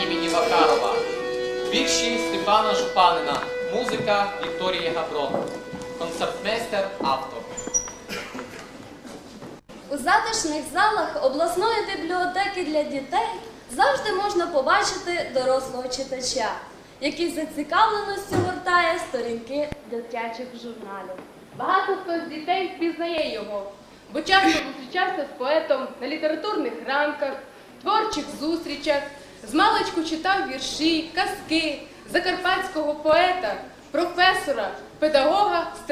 Макарова. Вірші Степана Жупанина. Музика Вікторії Габрон. Концертмейстер автор. У затишних залах обласної бібліотеки для дітей завжди можна побачити дорослого читача, який з зацікавленістю гортає сторінки дитячих журналів. Багато хто з дітей впізнає його, бо часто зустрічався з поетом на літературних ранках, творчих зустрічах, змалечку читав вірші, казки закарпатського поета, професора, педагога Степана.